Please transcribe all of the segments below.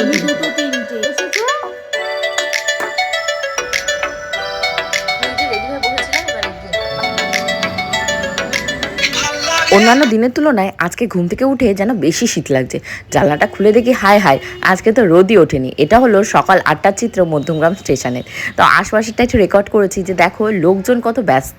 তুমি দুটো তিনটে অন্যান্য দিনের তুলনায় আজকে ঘুম থেকে উঠে যেন বেশি শীত লাগছে। জানলাটা খুলে দেখি, হায় হায়, আজকে তো রোদই ওঠেনি। এটা হলো সকাল আটটার চিত্র মধ্যমগ্রাম স্টেশনের। তো আশপাশেরটা একটু রেকর্ড করেছি যে দেখো, লোকজন কত ব্যস্ত।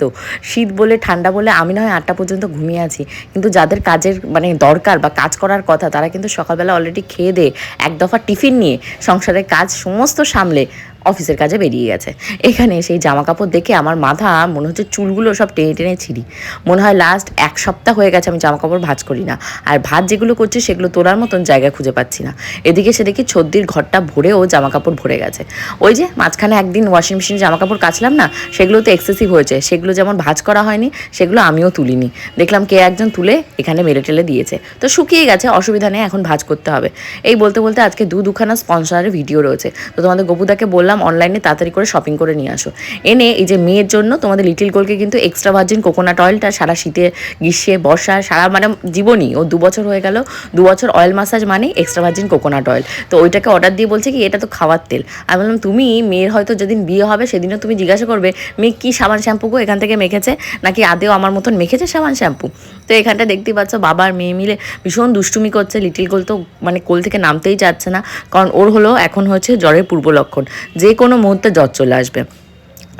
শীত বলে, ঠান্ডা বলে, আমি না হয় আটটা পর্যন্ত ঘুমিয়ে আছি। কিন্তু যাদের কাজের মানে দরকার বা কাজ করার কথা, তারা কিন্তু সকালবেলা অলরেডি খেয়ে দিয়ে এক দফা টিফিন নিয়ে সংসারের কাজ সমস্ত সামলে অফিসের কাজে বেরিয়ে গেছে। এখানে সেই জামা কাপড় দেখে আমার মাথা মনে হচ্ছে চুলগুলো সব টেনে টেনে ছিঁড়ি। মনে হয় লাস্ট এক সপ্তাহ হয়ে গেছে, আমি জামা কাপড় ভাজ করি না। আর ভাঁজ যেগুলো করছি, সেগুলো তোলার মতন জায়গা খুঁজে পাচ্ছি না। এদিকে সে দেখি ছদ্দির ঘরটা ভরেও জামা কাপড় ভরে গেছে। ওই যে মাঝখানে একদিন ওয়াশিং মেশিনে জামা কাপড় কাচলাম না, সেগুলো তো এক্সেসিভ হয়েছে। সেগুলো যেমন ভাঁজ করা হয়নি, সেগুলো আমিও তুলিনি। দেখলাম কে একজন তুলে এখানে মেলে টেলে দিয়েছে। তো শুকিয়ে গেছে, অসুবিধা নেই, এখন ভাজ করতে হবে। এই বলতে বলতে আজকে দু দুখানা স্পন্সরের ভিডিও রয়েছে। তো তোমাদের গপুদাকে বললাম অনলাইনে তাড়াতাড়ি করে শপিং করে নিয়ে আসো। এনে এই যে মেয়ের জন্য তোমাদের লিটিল গোলকে কিন্তু এক্সট্রা ভার্জিন কোকোনাট অয়েলটা সারা শীতে গ্রীষ্মে বর্ষা সারা মানে জীবনই ও দু বছর হয়ে গেল, দু বছর অয়েল মাসাজ মানে এক্সট্রা ভার্জিন কোকোনাট অয়েল তো ওইটাকে অর্ডার দিয়ে বলছে কি, এটা তো খাওয়ার তেল। আমি বললাম, তুমি মেয়ের হয়তো যেদিন বিয়ে হবে সেদিনও তুমি জিজ্ঞাসা করবে মেয়ে কী সাবান শ্যাম্পু গো এখান থেকে মেখেছে? নাকি আদেও আমার মতন মেখেছে সাবান শ্যাম্পু তো এখানটা দেখতেই পাচ্ছ, বাবা আর মেয়ে মিলে ভীষণ দুষ্টুমি করছে লিটিল গোল তো মানে কোল থেকে নামতেই চাচ্ছে না, কারণ ওর হলো, এখন হচ্ছে জ্বরের পূর্ব লক্ষণ যে কোনো মুহূর্তে জ্বর চলে আসবে।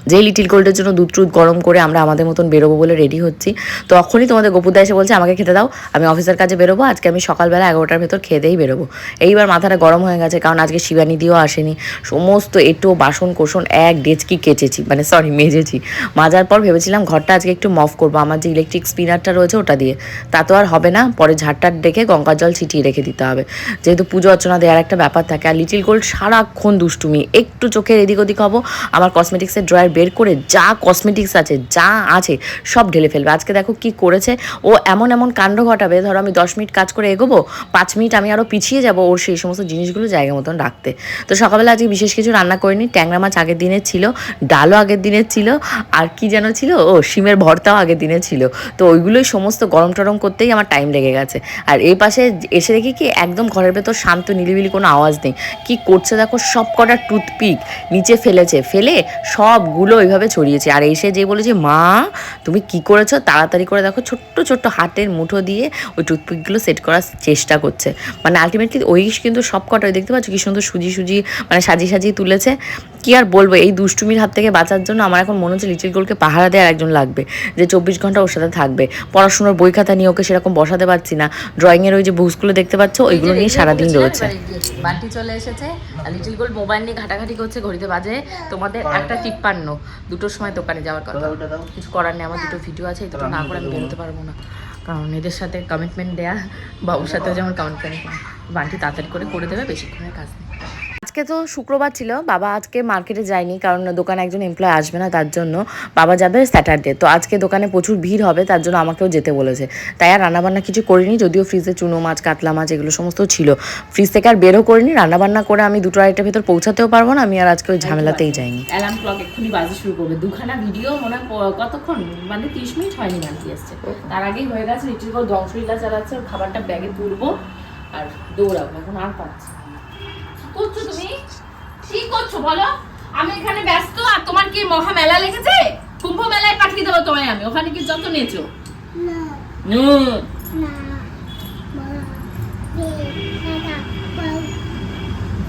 যে লিটিল গোল্ডের জন্য দুধ টুধ গরম করে আমরা আমাদের মতন বেরোবো বলে রেডি হচ্ছি তখনই তোমাদের গোপুদা এসে বলছে, আমাকে খেতে দাও, আমি অফিসের কাজে বেরোবো, আজকে আমি সকালবেলা এগারোটার ভেতর খেয়ে দিয়েই বেরোবো। এইবার মাথাটা গরম হয়ে গেছে, কারণ আজকে শিবানী দিয়েও আসেনি। সমস্ত এটো, বাসন কোসন এক ডেচকি কেচেছি মানে সরি মেজেছি। মাজার পর ভেবেছিলাম ঘরটা আজকে একটু মফ করব, আমার যে ইলেকট্রিক স্পিনারটা রয়েছে ওটা দিয়ে। তা তো আর হবে না, পরে ঝাড়টার ডেকে গঙ্গার জল ছিটিয়ে রেখে দিতে হবে। যেহেতু পুজো অর্চনা দেওয়ার একটা ব্যাপার থাকে, আর লিটিল গোল্ড সারাক্ষণ দুষ্টুমি, একটু চোখের এদিক ওদিক হব, আমার কসমেটিক্সের ড্রয়ার বের করে যা কসমেটিক্স আছে, যা আছে, সব ঢেলে ফেলবে। আজকে দেখো কি করেছে, ও এমন এমন কাণ্ড ঘটাবে, ধরো আমি দশ মিনিট কাজ করে এগোবো, পাঁচ মিনিট আমি আরও পিছিয়ে যাব ওর সেই সমস্ত জিনিসগুলো জায়গা মতন রাখতে। তো সকালবেলা আজকে বিশেষ কিছু রান্না করিনি, ট্যাংরা মাছ আগের দিনের ছিল, ডালও আগের দিনের ছিল, আর কি যেন ছিল? ও, শিমের ভর্তাও আগের দিনে ছিল। তো ওইগুলোই সমস্ত গরম টরম করতেই আমার টাইম লেগে গেছে। আর এই পাশে এসে দেখি কি, একদম ঘরের ভেতর শান্ত, নিলিবিলি কোনো আওয়াজ নেই। কি করছে দেখো সব কটা টুথপিক নিচে ফেলেছে। ফেলে সবগুলো ওইভাবে ছড়িয়েছে। আর এসে যে বলেছে মা তুমি কি করেছ? তাড়াতাড়ি করে দেখো ছোট্ট ছোট্ট হাতের মুঠো দিয়ে ওই টুথপিকগুলো সেট করার চেষ্টা করছে। মানে আলটিমেটলি ওই কিন্তু সব কটা দেখতে পাচ্ছ কি সুন্দর সুজি সুজি মানে সাজিয়ে সাজিয়ে তুলেছে। কি আর বলব এই দুষ্টুমির হাত থেকে বাঁচার জন্য আমার এখন মনে হচ্ছে লিটিল গোলকে পাহারা দেওয়ার একজন লাগবে যে চব্বিশ ঘণ্টা ওর সাথে থাকবে। পড়াশোনার বই খাতা নিয়ে ওকে সেরকম বসাতে পারছি না। ড্রয়িংয়ের ওই যে বুকসগুলো দেখতে পাচ্ছ ওইগুলো নিয়ে সারাদিন রয়েছে। বান্টি চলে এসেছে। লিটিল গোল্ড মোবাইল নিয়ে ঘাটাঘাটি করছে ঘড়িতে বাজে। তোমাদের একটা তিপ্পান্ন। দুটোর সময় দোকানে যাওয়ার কথা। কিছু করার নেই আমার দুটো ভিডিও আছে দুটো না করে আমি বেরোতে পারব না। কারণ এদের সাথে কমিটমেন্ট দেয়া বাবুর সাথেও যেমন কমিটমেন্ট বান্টি তাড়াতাড়ি করে করে দেবে বেশিক্ষণের কাজ নেই। আজকে তো শুক্রবার ছিল বাবা আজকে মার্কেটে যায়নি কারণ দোকানে একজন এমপ্লয় আসবে না তার জন্য। বাবা যাবে স্যাটারডে তো আজকে দোকানে প্রচুর ভিড় হবে তার জন্য আমাকেও যেতে বলেছে। তাই আর রান্নাবান্না কিছু করিনি যদিও ফ্রিজে চুনো মাছ কাতলা মাছ এগুলো সমস্ত ছিল। ফ্রিজ থেকে আর বেরও করিনি রান্নাবান্না করে আমি দুটো আড়াইটার ভেতর পৌঁছাতেও পারব না আমি আর আজকে ওই ঝামেলাতেই যাইনি। অ্যালার্ম ক্লক এক্ষুনি বাজে শুরু করবে। দুখানা ভিডিও মনে কতক্ষণ? মানে তিরিশ মিনিট হয়নি মানতি আসছে তার আগেই হয়ে গেছে লিটিল করে ধ্বংসলীলা চালাচ্ছে খাবারটা ব্যাগে তুলবো আর দৌড়াবো এখন আর পাচ্ছি করছ তুমি? কি করছ বলো? আমি এখানে ব্যস্ত আর তোমার কি মহা মেলা লেগেছে? কুম্ভ মেলায় পাঠিয়ে দেবো তোমায় আমি। ওখানে কি যত নিয়েছো?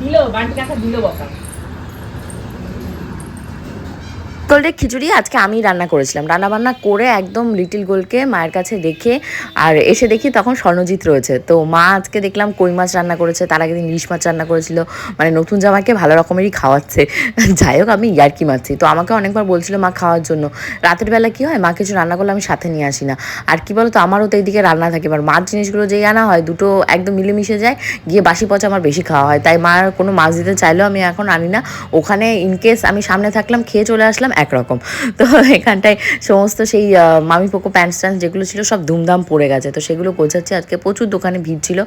দিল বান্টি কাকা দিল বকা। গোল্ডের খিচুড়ি আজকে আমি রান্না করেছিলাম। রান্না বান্না করে একদম লিটিল গোলকে মায়ের কাছে রেখে আর এসে দেখি তখন স্বর্ণজিৎ রয়েছে। তো মা আজকে দেখলাম কই মাছ রান্না করেছে, তার আগে দিন ইলিশ মাছ রান্না করেছিল মানে নতুন জামাকে ভালো রকমেরই খাওয়াচ্ছে। যাই হোক, আমি ইয়ার্কি মারছি। তো আমাকে অনেকবার বলছিল মা খাওয়ার জন্য। রাতের বেলা কি হয়, মা কিছু রান্না করলে আমি সাথে নিয়ে আসি না। আর কি বলতো, আমারও তো এইদিকে রান্না থাকে। এবার মাছ জিনিসগুলো যেই আনা হয়, দুটো একদম মিলেমিশে যায়, গিয়ে বাসি পচা আমার বেশি খাওয়া হয়। তাই মা কোনো মাছ দিতে চাইলেও আমি এখন আনি না। ওখানে ইনকেস আমি সামনে থাকলাম, খেয়ে চলে আসলাম একরকম। তো এখানটায় সমস্ত সেই মামি পোকো প্যান্ট স্ট্যান্ড যেগুলো ছিল সব ধুমধাম পড়ে গেছে। তো সেগুলো গোছাচ্ছে। আজকে প্রচুর দোকানে ভিড় ছিল।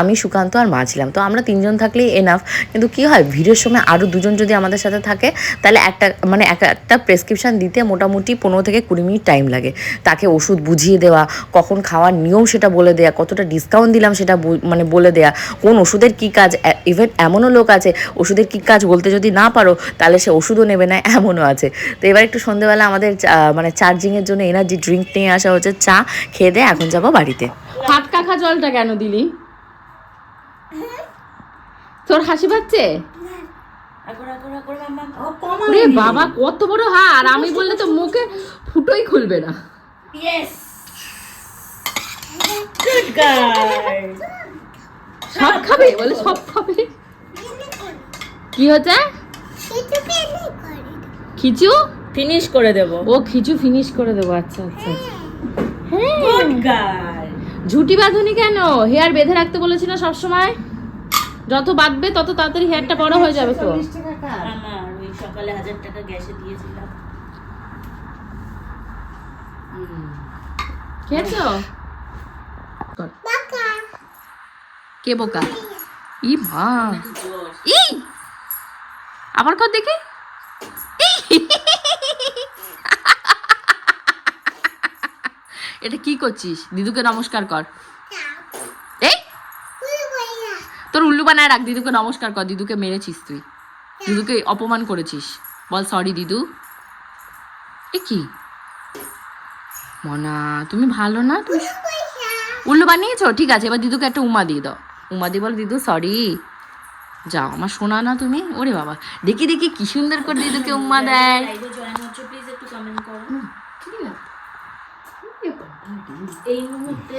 আমি, সুকান্ত আর মা ছিলাম। তো আমরা তিনজন থাকলেই এনাফ কিন্তু কি হয়, ভিড়ের সময় আরও দুজন যদি আমাদের সাথে থাকে, তাহলে একটা মানে এক, একটা প্রেসক্রিপশন দিতে মোটামুটি পনেরো থেকে কুড়ি মিনিট টাইম লাগে। তাকে ওষুধ বুঝিয়ে দেওয়া, কখন খাওয়ার নিয়ম সেটা বলে দেওয়া কতটা ডিসকাউন্ট দিলাম সেটা মানে বলে দেওয়া কোন ওষুধের কী কাজ ইভেন এমনও লোক আছে, ওষুধের কী কাজ বলতে যদি না পারো, তাহলে সে ওষুধও নেবে না, এমনও আছে। এবার একটু সন্ধ্যেবেলা আমাদের চা- মানে চার্জিংয়ের জন্য এনার্জি ড্রিঙ্ক নিয়ে আসা হচ্ছে চা খেয়ে দিয়ে এখন যাব বাড়িতে। হাত কাখা জলটা কেন দিলি? তোর হাসি পাচ্ছে? বাবা কত বড় হার! আমি বললে তো মুখে ফুটোই খুলবে না। সব খাবে? বলে সব খাবে? কি হচ্ছে? খিচু? ফিনিশ করে দেব। ও খিচু ফিনিশ করে দেবো আচ্ছা আচ্ছা আচ্ছা। হ্যাঁ। ঝুটি বাঁধুনি কেন? হেয়ার বেঁধে রাখতে বলেছি না সবসময়? যত বাঁধবে তত তাড়াতাড়ি হেয়ারটা বড় হয়ে যাবে তো। আমার ওই সকালে হাজার টাকা গ্যাসে দিয়েছিলাম। খেয়েছো। কে বোকা? ই মা। ই! আবার কর দেখি ই! এটা কি করছিস? দিদুকে নমস্কার কর। এই? তোর উল্লু বানায় রাখ দিদুকে নমস্কার কর দিদুকে মেরেছিস তুই। দিদুকে অপমান করেছিস। বল সরি দিদু। এ কি? মনা তুমি ভালো না? তুমি উল্লু বানিয়েছো? ঠিক আছে এবার দিদুকে একটা উমা দিয়ে দাও। উমা দিয়ে বল দিদু সরি যাও আমার শোনা না তুমি? ওরে বাবা। দেখি দেখি কি সুন্দর করে দিদুকে উম্মা দেয় লাইভে জয়েন হচ্ছে প্লিজ একটু কমেন্ট করো এই মুহূর্তে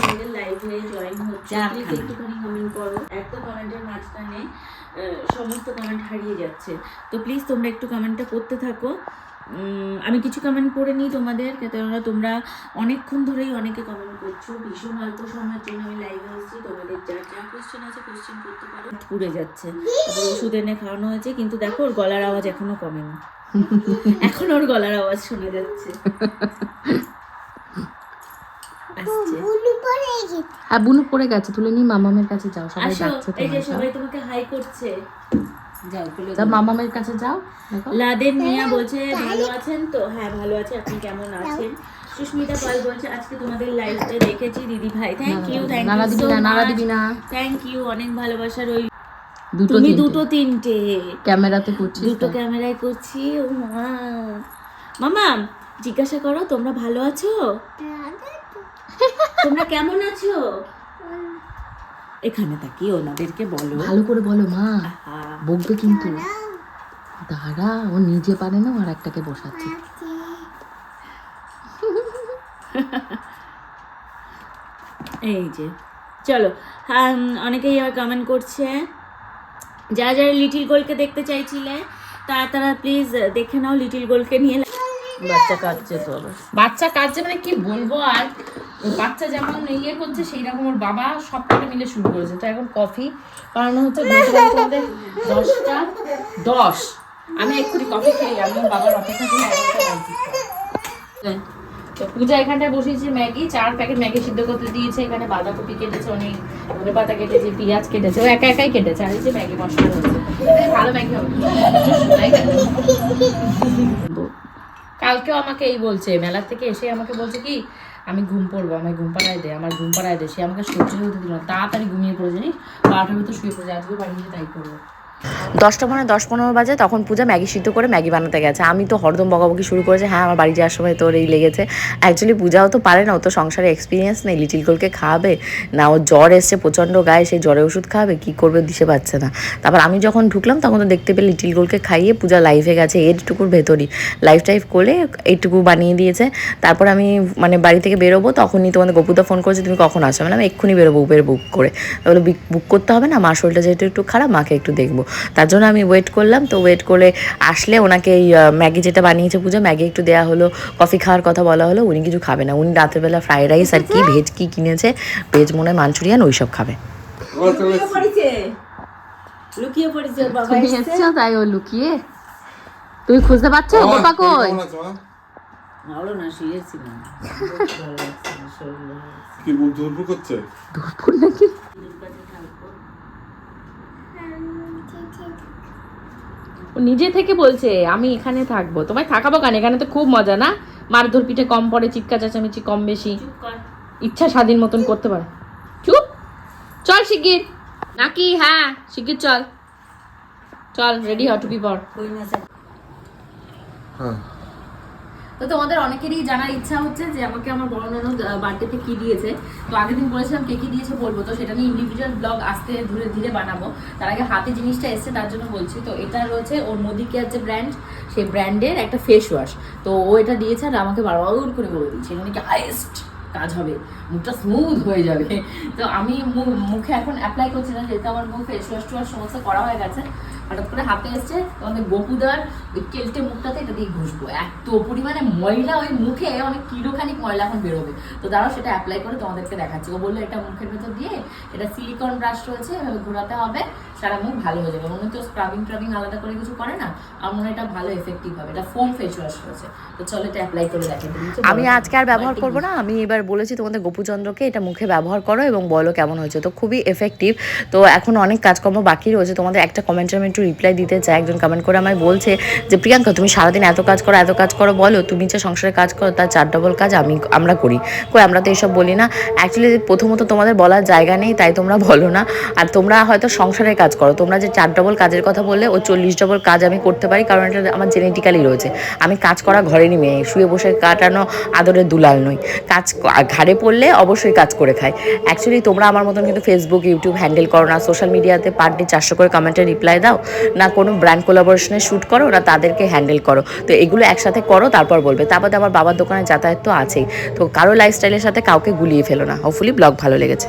আমাদের লাইভে জয়েন হচ্ছে প্লিজ একটুখানি কমেন্ট করো। এত কমেন্টের মাঝখানে সমস্ত কমেন্ট হারিয়ে যাচ্ছে। তো প্লিজ তোমরা একটু কমেন্টটা করতে থাকো। আমি কিছু কমেন্ট করে নিই তোমাদের কেননা তোমরা অনেকক্ষণ ধরেই অনেকে কমেন্ট করছ। ভীষণ অল্প সময়ের জন্য আমি লাইভে এসেছি। তোমাদের যা যা কোশ্চেন আছে কোশ্চেন করতে পারো। পুড়ে যাচ্ছে। তারপরে ওষুধ এনে খাওয়ানো হয়েছে কিন্তু দেখো ওর গলার আওয়াজ এখনও কমেনি। এখন ওর গলার আওয়াজ শোনা যাচ্ছে। আসছে। হ্যাঁ বুনু পড়ে গেছে তুলে নিয়ে মামামের কাছে যাও সবাই আসো ডাকছে এই যে সবাই তোমাকে হাই করছে। যাও মামামের কাছে যাও দেখো। লাদেন মিয়া বলছে ভালো আছেন তো? হ্যাঁ ভালো আছে আপনি কেমন আছেন? সুস্মিতা পাল বলছে আজকে তোমাদের লাইভটা দেখেছি দিদি ভাই। থ্যাংক ইউ থ্যাংক ইউ না নাড়া দিবি না। থ্যাংক ইউ অনেক ভালোবাসার ওই দুটো তুমি দুটো তিনটে। ক্যামেরাতে করছিস দুটো ক্যামেরায় করছি ও মা। মামা জিজ্ঞাসা করো তোমরা ভালো আছো? তোমরা কেমন আছো? এখানে তাকিয়ে ওনাদেরকে বলো। ভালো করে বলো মা। বকবে কিন্তু। দাঁড়া ও নিজে পারে না আর একটাকে বসাচ্ছে। এই যে চলো। হ্যাঁ অনেকেই আবার কমেন্ট করছে। যারা যারা লিটিল গোলকে দেখতে চাইছিলে তারা তারা প্লিজ দেখে নাও লিটিল গোলকে নিয়ে। বাচ্চা কাঁদছে তো বাচ্চা কাজে মানে কি বলব আর? বাচ্চা যেমন ইয়ে করছে সেই রকম ওর বাবা সব কটা মিলে শুরু করেছে। তো এখন কফি। বানানো হচ্ছে দশটা দশ। আমি এক্ষুনি কফি খেয়ে আমি বাবার অপেক্ষা তো পূজা এখানটায় বসিয়েছে ম্যাগি, চার প্যাকেট ম্যাগি সিদ্ধ করতে দিয়েছে। এখানে বাঁধাকপি কেটেছে অনেক, ধনে পাতা কেটেছে, পেঁয়াজ কেটেছে। ও একা একাই কেটেছে, আর এই যে ম্যাগি মশলা হচ্ছে। ভালো ম্যাগি হবে। কালকেও আমাকে এই বলছে মেলা থেকে এসে আমাকে বলছে কি আমি ঘুম পড়ব, আমায় ঘুম পাড়ায় দেয় আমার ঘুম পাড়ায় দেয় সে আমাকে সহ্য হতে দিল না। তাড়াতাড়ি ঘুমিয়ে পড়ে জানি বারোটার ভিতরে শুয়ে পড়ে আজকে বাড়ি গিয়ে তাই করব। দশটা মানে দশ পনেরো বাজে, তখন পূজা ম্যাগি সিদ্ধ করে ম্যাগি বানাতে গেছে। আমি তো হরদম বকাবকি শুরু করেছে হ্যাঁ আমার বাড়ি যাওয়ার সময় তোর এই লেগেছে। অ্যাকচুয়ালি পূজাও তো পারে না, ও তো সংসারে এক্সপিরিয়েন্স নেই, লিটিল গোলকে খাওয়াবে। না ও জ্বর এসছে প্রচণ্ড গায়ে সেই জ্বরে ওষুধ খাওয়াবে কী করবে দিশে পাচ্ছে না। তারপর আমি যখন ঢুকলাম, তখন তো দেখতে পেয়ে লিটিল গোলকে খাইয়ে পূজা লাইফে গেছে এরটুকুর ভেতরই। লাইফ টাইফ করে এইটুকু বানিয়ে দিয়েছে। তারপর আমি মানে বাড়ি থেকে বেরোবো, তখনই তোমাদের গপুদা ফোন করেছে, তুমি কখন আসো মানে আমি এক্ষুনি বেরোবো উবের বুক করে। তাহলে বুক করতে হবে না মার শরীরটা যেহেতু একটু খারাপ, মাকে একটু দেখব। তার জন্য আমি ওয়েট করলাম। তো ওয়েট করে আসলে ওনাকে এই ম্যাগি যেটা বানিয়েছে পুজো ম্যাগি একটু দেওয়া হলো কফি খাওয়ার কথা বলা হলো উনি কিছু খাবে না। উনি রাতের বেলা ফ্রাইড রাইস আর কি ভেজ কি কিনেছে ভেজ মনে হয় মাঞ্চুরিয়ান ওইসব খাবে। লুকিয়ে পড়েছে। বাবা তাই ও লুকিয়ে। তুমি খুঁজতে পারছ? কই? ভালো না শুয়েছিলাম কি ধুরফুর করছে? নাকি? ও নিজে থেকে বলছে আমি এখানে থাকব। তোমায় থাকাবো কেন? এখানে তো খুব মজা না? মারধর পিঠে কম পড়ে চিৎকার চেঁচামেচি কম বেশি। ইচ্ছা স্বাধীন মতন করতে পারে। চুপ? চল শিগগির। নাকি? হ্যাঁ শিগগির চল। চল রেডি হ টু বি বর হ্যাঁ। তো তোমাদের অনেকেরই জানার ইচ্ছা হচ্ছে যে আমাকে আমার বড় ননদ বার্থডেতে কি দিয়েছে। তো আগের দিন বলেছিলাম কে কি দিয়েছে বলব, তো সেটা নিয়ে ইন্ডিভিজুয়াল ব্লগ আস্তে ধীরে ধীরে বানাবো। তার আগে হাতে জিনিসটা এসছে, তার জন্য বলছি। তো এটা রয়েছে ওর মোদি কেয়ার যে ব্র্যান্ড সেই ব্র্যান্ডের একটা ফেস ওয়াশ তো ও এটা দিয়েছে আর আমাকে বারবার করে বলে দিচ্ছে এখানে কি হাইয়েস্ট কাজ হবে, মুখটা স্মুথ হয়ে যাবে। তো আমি মুখে এখন অ্যাপ্লাই করছি না, যেহেতু আমার মুখ ফেস ওয়াশ টোয়াশ সমস্ত করা হয়ে গেছে। হঠাৎ করে হাতে এসছে তোমাদের গোপুদার ওই কেলটে মুখটাতে এটা দিয়ে ঘুষবো। এত পরিমাণে ময়লা ওই মুখে অনেক কিলোখানিক ময়লা এখন বেরোবে। তো দাঁড়াও সেটা অ্যাপ্লাই করে তোমাদেরকে দেখাচ্ছি। ও বলল এটা মুখের ভেতর দিয়ে এটা সিলিকন ব্রাশ রয়েছে এভাবে ঘোরাতে হবে সারা মুখ ভালো হয়ে যাবে। মনে তো স্ক্রাবিং ট্রাবিং আলাদা করে কিছু করে না আমার মনে এটা ভালো এফেক্টিভ হবে। এটা ফোম ফেস ওয়াশ রয়েছে। তো চলো এটা অ্যাপ্লাই করে দেখে আমি আজকে আর ব্যবহার করব না। আমি এবার বলেছি তোমাদের গোপুচন্দ্রকে এটা মুখে ব্যবহার করো এবং বলো কেমন হয়েছে। তো খুবই এফেক্টিভ তো এখন অনেক কাজকর্ম বাকি রয়েছে। তোমাদের একটা কমেন্টের আমি একটু রিপ্লাই দিতে চাই একজন কমেন্ট করে আমায় বলছে যে, প্রিয়াঙ্কা, তুমি সারাদিন এত কাজ করো, এত কাজ করো, বলো, তুমি যে সংসারে কাজ করো, তার চার ডবল কাজ আমি, আমরা করি। কই, আমরা তো এসব বলি না। অ্যাকচুয়ালি প্রথমত তোমাদের বলার জায়গা নেই, তাই তোমরা বলো না। আর তোমরা হয়তো সংসারের কাজ করো, তোমরা যে চার ডবল কাজের কথা বললে ও চল্লিশ ডবল কাজ আমি করতে পারি, কারণ এটা আমার জেনেটিক্যালি রয়েছে। আমি কাজ করা ঘরেরই মেয়ে, শুয়ে বসে কাটানো আদরের দুলাল নই। কাজ ঘাড়ে পড়লে অবশ্যই কাজ করে খায় অ্যাকচুয়ালি তোমরা আমার মতন কিন্তু ফেসবুক ইউটিউব হ্যান্ডেল করো না সোশ্যাল মিডিয়াতে পার চারশো করে কমেন্টের রিপ্লাই দাও না কোনো ব্র্যান্ড কোলাবোরেশনে শ্যুট করো, না তাদেরকে হ্যান্ডেল করো। তো এগুলো একসাথে করো, তারপর বলবে তারপর আমার বাবার দোকানে যাতায়াত তো আছেই। তো কারও লাইফস্টাইলের সাথে কাউকে গুলিয়ে ফেলো না। হোপফুলি ব্লগ ভালো লেগেছে।